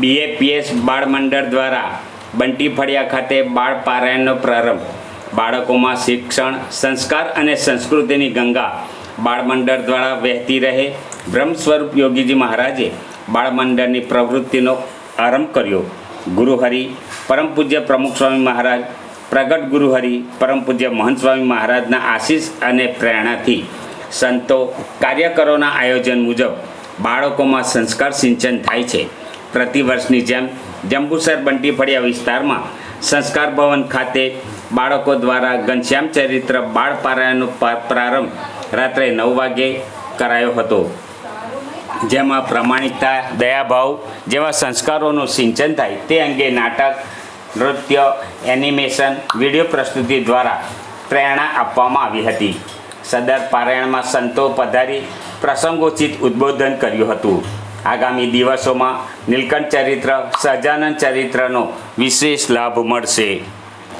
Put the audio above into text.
BAPS બાળ મંડળ દ્વારા બંટી ફળિયા ખાતે બાળ પારાયણનો પ્રારંભ. બાળકોમાં શિક્ષણ, સંસ્કાર અને સંસ્કૃતિની ગંગા બાળ મંડળ દ્વારા વહેતી રહે. બ્રહ્મ સ્વરૂપ યોગીજી મહારાજે બાળ મંડળની પ્રવૃત્તિનો આરંભ કર્યો. ગુરુહરિ પરમ પૂજ્ય પ્રમુખ સ્વામી મહારાજ, પ્રગટ ગુરુહરિ પરમ પૂજ્ય મહંત સ્વામી મહારાજના આશીષ અને પ્રેરણાથી સંતો કાર્યકરોના આયોજન મુજબ બાળકોમાં સંસ્કાર સિંચન થાય છે. પ્રતિવર્ષની જેમ જંબુસર બંટી ફળિયા વિસ્તારમાં સંસ્કાર ભવન ખાતે બાળકો દ્વારા ઘનશ્યામ ચરિત્ર બાળ પારાયણનો પ્રારંભ રાત્રે નવ વાગે કરાયો હતો. જેમાં પ્રમાણિકતા, દયાભાવ જેવા સંસ્કારોનું સિંચન થાય તે અંગે નાટક, નૃત્ય, એનિમેશન, વીડિયો પ્રસ્તુતિ દ્વારા પ્રેરણા આપવામાં આવી હતી. સદર પારાયણમાં સંતો પધારી પ્રસંગોચિત ઉદ્બોધન કર્યું હતું. આગામી દિવસોમાં નીલકંઠ ચરિત્ર સહજાનંદ ચરિત્રનો વિશેષ લાભ મળશે.